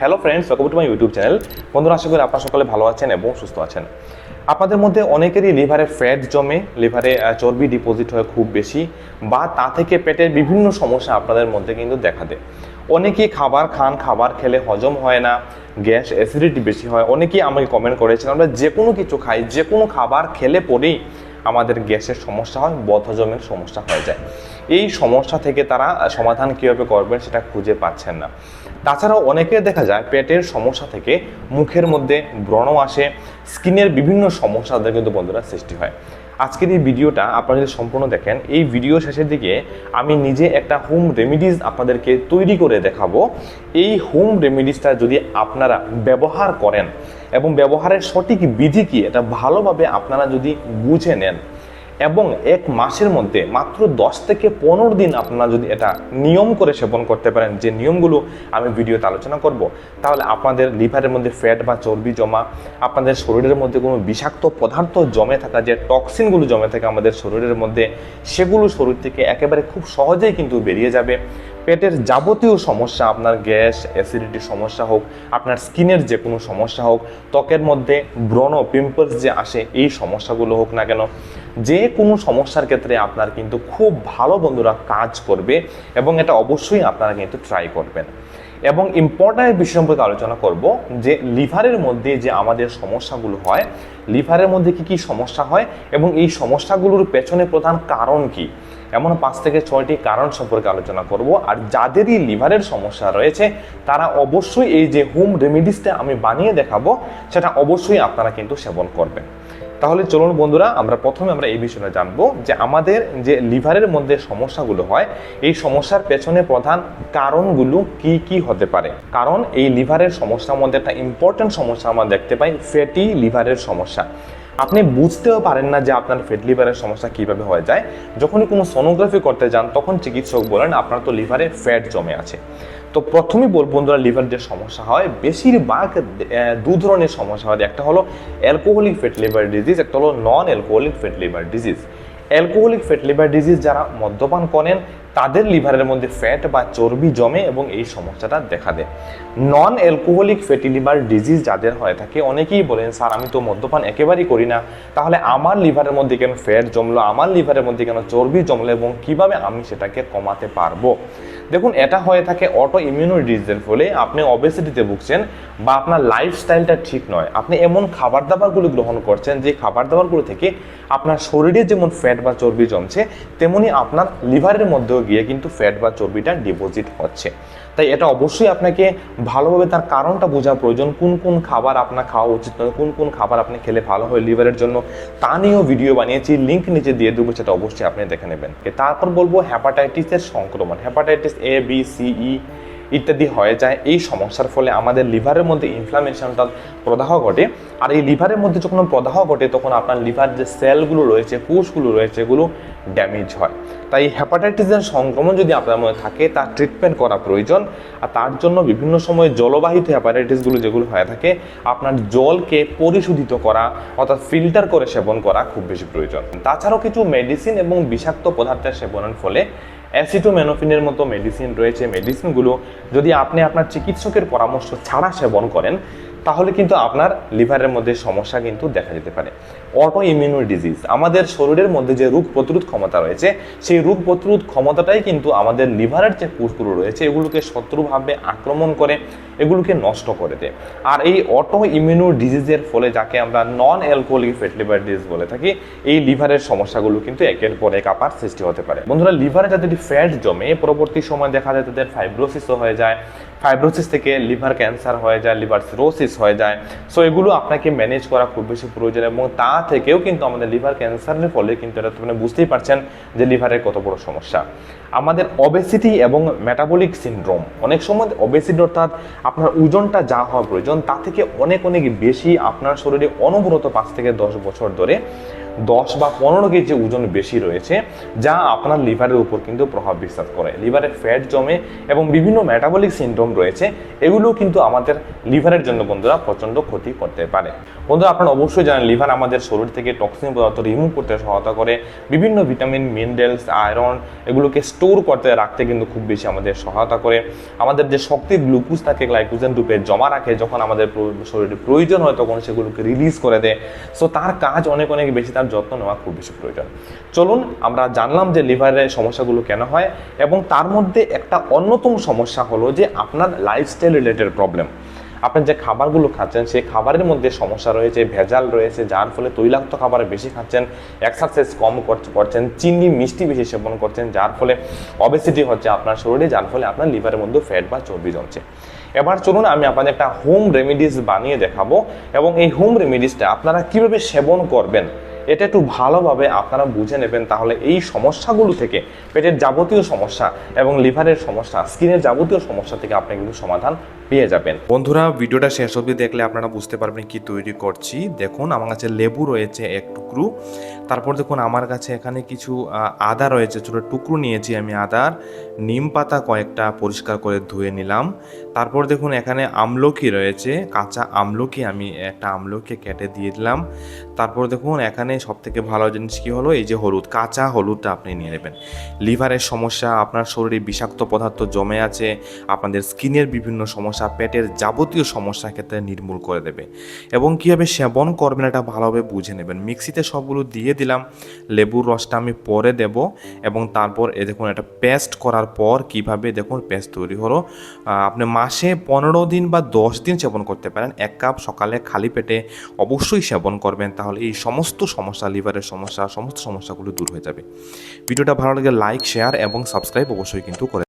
Hello friends welcome to my YouTube channel বন্ধুরা, আশা করি আপনারা সকলে ভালো আছেন এবং সুস্থ আছেন। আপনাদের মধ্যে অনেকেরই লিভারে ফ্যাট জমে, লিভারে চর্বি ডিপোজিট হয় খুব বেশি, বা তা থেকে পেটের বিভিন্ন সমস্যা আপনাদের মধ্যে কিন্তু দেখা দেয়। অনেকেই খাবার খান, খাবার খেলে হজম হয় না, গ্যাস অ্যাসিডিটি বেশি হয়। অনেকেই আমাকে কমেন্ট করেছেন, আমরা যে কোনো কিছু খাই, যে কোনো খাবার খেলে পরেই আমাদের গ্যাসের সমস্যা হয়, বদহজমের সমস্যা হয়ে যায়। এই সমস্যা থেকে তারা সমাধান কীভাবে করবেন সেটা খুঁজে পাচ্ছেন না। তাছাড়াও অনেকে দেখা যায় পেটের সমস্যা থেকে মুখের মধ্যে ব্রণ আসে, স্কিনের বিভিন্ন সমস্যা কিন্তু বন্ধুরা সৃষ্টি হয়। আজকের এই ভিডিওটা আপনারা যদি সম্পূর্ণ দেখেন, এই ভিডিও শেষের দিকে আমি নিজে একটা হোম রেমিডিজ আপনাদেরকে তৈরি করে দেখাবো। এই হোম রেমিডিসটা যদি আপনারা ব্যবহার করেন এবং ব্যবহারের সঠিক বিধি কি, এটা ভালোভাবে আপনারা যদি বুঝে নেন এবং এক মাসের মধ্যে মাত্র দশ থেকে পনেরো দিন আপনারা যদি এটা নিয়ম করে সেবন করতে পারেন, যে নিয়মগুলো আমি ভিডিওতে আলোচনা করব, তাহলে আপনাদের লিভারের মধ্যে ফ্যাট বা চর্বি জমা, আপনাদের শরীরের মধ্যে কোনো বিষাক্ত পদার্থ জমে থাকা, যে টক্সিনগুলো জমে থাকে আমাদের শরীরের মধ্যে, সেগুলো শরীর থেকে একেবারে খুব সহজেই কিন্তু বেরিয়ে যাবে। পেটের যাবতীয় সমস্যা, আপনার গ্যাস অ্যাসিডিটির সমস্যা হোক, আপনার স্কিনের যে কোনো সমস্যা হোক, ত্বকের মধ্যে ব্রণ পিম্পলস যে আসে, এই সমস্যাগুলো হোক না কেন, যে কোনো সমস্যার ক্ষেত্রে আপনার কিন্তু খুব ভালো বন্ধুরা কাজ করবে এবং এটা অবশ্যই আপনারা কিন্তু ট্রাই করবেন। এবং ইম্পর্ট্যান্ট বিষয় সম্পর্কে আলোচনা করব যে লিভারের মধ্যে যে আমাদের সমস্যাগুলো হয়, লিভারের মধ্যে কি কি সমস্যা হয় এবং এই সমস্যাগুলোর পেছনে প্রধান কারণ কি? এমন পাঁচ থেকে ছয়টি কারণ সম্পর্কে আলোচনা করব। আর যাদেরই লিভারের সমস্যা রয়েছে, তারা অবশ্যই এই যে হোম রেমিডিসটা আমি বানিয়ে দেখাবো, সেটা অবশ্যই আপনারা কিন্তু সেবন করবেন। তাহলে চলুন বন্ধুরা, আমরা প্রথমে আমরা এই বিষয়ে জানব যে আমাদের যে লিভারের মধ্যে সমস্যাগুলো হয়, এই সমস্যার পেছনে প্রধান কারণগুলো কি কি হতে পারে? কারণ এই লিভারের সমস্যার মধ্যে একটা ইম্পর্টেন্ট সমস্যা আমরা দেখতে পাই, ফ্যাটি লিভারের সমস্যা। আপনি বুঝতেও পারেন না যে আপনার ফ্যাট লিভারের সমস্যা কীভাবে হয়ে যায়। যখনই কোনো সোনোগ্রাফি করতে যান, তখন চিকিৎসক বলেন, আপনার তো লিভারে ফ্যাট জমে আছে। তো প্রথমেই বলব বন্ধুরা লিভার যে সমস্যা হয়, বেশিরভাগ দু ধরনের সমস্যা হয়। একটা হলো অ্যালকোহলিক ফ্যাট লিভার ডিজিজ একটা হলো non alcoholic fat liver disease alcoholic fat, liver disease যারা মদ্যপান করেন, তাদের লিভারের মধ্যে ফ্যাট বা চর্বি জমে এবং এই সমস্যাটা দেখা দেয়। Non alcoholic fatty liver disease যাদের হয়ে থাকে, অনেকেই বলেন, স্যার, আমি তো মদ্যপান একেবারেই করি না। তাহলে আমার লিভারের মধ্যে কেন ফ্যাট জমলো? আমার লিভারের মধ্যে কেন চর্বি জমলো? এবং কীভাবে আমি সেটাকে কমাতে পারব? দেখুন, এটা হয়ে থাকে অটো ইমিউনো ডিজিজের ফলে আপনি অবেসিটিতে ভুগছেন বা আপনার লাইফস্টাইলটা ঠিক নয়। আপনি এমন খাবার দাবারগুলো গ্রহণ করছেন, যে খাবার দাবারগুলো থেকে আপনার শরীরে যেমন ফ্যাট বা চর্বি জমছে, তেমনি আপনার লিভারের মধ্যেও গিয়ে কিন্তু ফ্যাট বা চর্বিটা ডিপোজিট হচ্ছে। তাই এটা অবশ্যই আপনাকে ভালোভাবে তার কারণটা বোঝা প্রয়োজন। কোন কোন খাবার আপনার খাওয়া উচিত নয়, কোন কোন খাবার আপনি খেলে ভালো হয় লিভারের জন্য। তা নিয়েও ভিডিও বানিয়েছি লিঙ্ক নিচে দিয়ে দেবো, সেটা অবশ্যই আপনি দেখে নেবেন। তারপর বলব হ্যাপাটাইটিসের সংক্রমণ। Hepatitis A B C E ইত্যাদি হয়ে যায়, এই সমস্যার ফলে আমাদের লিভারের মধ্যে ইনফ্লামেশনটা প্রদাহ ঘটে। আর এই লিভারের মধ্যে যখন প্রদাহ ঘটে, তখন আপনার লিভার যে সেলগুলো রয়েছে, কোষগুলো রয়েছে, এগুলো ড্যামেজ হয়। তাই হ্যাপাটাইটিসের সংক্রমণ যদি আপনার মধ্যে থাকে, তার ট্রিটমেন্ট করা প্রয়োজন। আর তার জন্য বিভিন্ন সময় জলবাহিত হ্যাপাটাইটিসগুলো যেগুলো হয়ে থাকে, আপনার জলকে পরিশোধিত করা, অর্থাৎ ফিল্টার করে সেবন করা খুব বেশি প্রয়োজন। তাছাড়াও কিছু মেডিসিন এবং বিষাক্ত পদার্থের সেবনের ফলে অ্যাসিটোমেনোফিনের মতো মেডিসিন রয়েছে মেডিসিনগুলো যদি আপনি আপনার চিকিৎসকের পরামর্শ ছাড়া সেবন করেন তাহলে কিন্তু আপনার লিভারের মধ্যে সমস্যা কিন্তু দেখা যেতে পারে। অটো ইমিউনো ডিজিজ আমাদের শরীরের মধ্যে যে রোগ প্রতিরোধ ক্ষমতা রয়েছে, সেই রোগ প্রতিরোধ ক্ষমতাটাই কিন্তু আমাদের লিভারের যে কোষগুলো রয়েছে, এগুলোকে শত্রুভাবে আক্রমণ করে, এগুলোকে নষ্ট করে দেয়। আর এই অটো ইমিউনো ডিজিজের ফলে যাকে আমরা non alcoholic fat liver disease বলে থাকি, এই লিভারের সমস্যাগুলো কিন্তু একের পর এক আপার সৃষ্টি হতে পারে। বন্ধুরা, লিভারে যাদের ফ্যাট জমে, পরবর্তী সময় দেখা যায় তাদের ফাইব্রোসিসও হয়ে যায় ফাইব্রোসিস থেকে লিভার ক্যান্সার হয়ে যায় লিভার সিরোসিস হয়ে যায়। সো এগুলো আপনাকে ম্যানেজ করা খুব বেশি প্রয়োজন এবং তা থেকেও কিন্তু আমাদের লিভার ক্যান্সারের ফলে কিন্তু এটা মানে বুঝতেই পারছেন যে লিভারের কত বড় সমস্যা। আমাদের অবেসিটি এবং মেটাবলিক সিনড্রোম অনেক সময় অবেসিটি অর্থাৎ আপনার ওজনটা যা হওয়া প্রয়োজন, তা থেকে অনেক অনেক বেশি আপনার শরীরে অনবরত পাঁচ থেকে দশ বছর ধরে দশ বা পনেরো কেজি ওজন বেশি রয়েছে, যা আপনার লিভারের উপর কিন্তু প্রভাব বিস্তার করে। লিভারে ফ্যাট জমে এবং বিভিন্ন মেটাবলিক সিনড্রোম রয়েছে এগুলো কিন্তু আমাদের লিভারের জন্য বন্ধুরা প্রচণ্ড ক্ষতি করতে পারে। বন্ধুরা আপনারা অবশ্যই জানেন, লিভার আমাদের শরীর থেকে টক্সিন পদার্থ রিমুভ করতে সহায়তা করে। বিভিন্ন ভিটামিন মিনারেলস আয়রন এগুলোকে স্টোর করতে, রাখতে কিন্তু খুব বেশি আমাদের সহায়তা করে। আমাদের যে শক্তি গ্লুকোজ থাকে গ্লাইকোজেন রূপে জমা রাখে, যখন আমাদের শরীরে প্রয়োজন হয়, তখন সেগুলোকে রিলিজ করে দেয়। সো তার কাজ অনেক অনেক বেশি, তার যত্ন নেওয়া খুব বেশি প্রয়োজন। চলুন, আমরা জানলাম যে লিভারের সমস্যাগুলো কেন হয়, এবং তার মধ্যে একটা অন্যতম সমস্যা হলো যে আপনার লাইফস্টাইল রিলেটেড প্রবলেম আপনি যে খাবারগুলো খাচ্ছেন, সেই খাবারের মধ্যে সমস্যা রয়েছে, ভেজাল রয়েছে, যার ফলে তৈলাক্ত খাবার বেশি খাচ্ছেন এক্সারসাইজ কম কর- করছেন, চিনি, মিষ্টি বেশি সেবন করছেন, যার ফলে অবেসিটি হচ্ছে আপনার শরীরে, যার ফলে আপনার লিভারের মধ্যে ফ্যাট বা চর্বি জমছে। এবার চলুন আমি আপনাদের একটা হোম রেমিডিস বানিয়ে দেখাবো এবং এই হোম রেমিডিসটা আপনারা কীভাবে সেবন করবেন, এটা একটু ভালোভাবে আপনারা বুঝে নেবেন, তাহলে এই সমস্যাগুলো থেকে পেটের যাবতীয় সমস্যা এবং লিভারের সমস্যা স্কিনের যাবতীয় সমস্যা থেকে আপনি কিন্তু সমাধান পেয়ে যাবেন। বন্ধুরা, ভিডিওটা শেষ অবধি দেখলে আপনারা বুঝতে পারবেন কি তৈরি করছি। দেখুন, আমার কাছে লেবু রয়েছে এক টুকরো। তারপর দেখুন, আমার কাছে এখানে কিছু আদা রয়েছে, ছোটো টুকরো নিয়েছি আমি আদার। নিম পাতা কয়েকটা পরিষ্কার করে ধুয়ে নিলাম। তারপর দেখুন, এখানে আমলকি রয়েছে, কাঁচা আমলকি আমি একটা আমলকি কেটে দিয়ে দিলাম। তারপর দেখুন, এখানে সব থেকে ভালো জিনিস কি হলো? এই যে হলুদ, কাঁচা হলুদটা আপনি নিয়ে নেবেন। লিভারের সমস্যা, আপনার শরীরে বিষাক্ত পদার্থ জমে আছে, আপনাদের স্কিনের বিভিন্ন সমস্যা পেটের যাবতীয় সমস্যা ক্ষেত্রে নির্মূল করে দেবে এবং কীভাবে সেবন করবেন এটা ভালোভাবে বুঝে নেবেন। মিক্সিতে সবগুলো দিয়ে দিলাম, লেবুর রসটা আমি পরে দেব এবং তারপর এ দেখুন এটা পেস্ট করার পর কীভাবে দেখুন পেস্ট তৈরি হলো। আপনি মাসে পনেরো দিন বা দশ দিন সেবন করতে পারেন। এক কাপ সকালে খালি পেটে অবশ্যই সেবন করবেন তাহলে এই সমস্ত সমস্যা, লিভারের সমস্যা, সমস্ত সমস্যাগুলো দূর হয়ে যাবে। ভিডিওটা ভালো লাগে লাইক, শেয়ার এবং সাবস্ক্রাইব অবশ্যই কিন্তু করে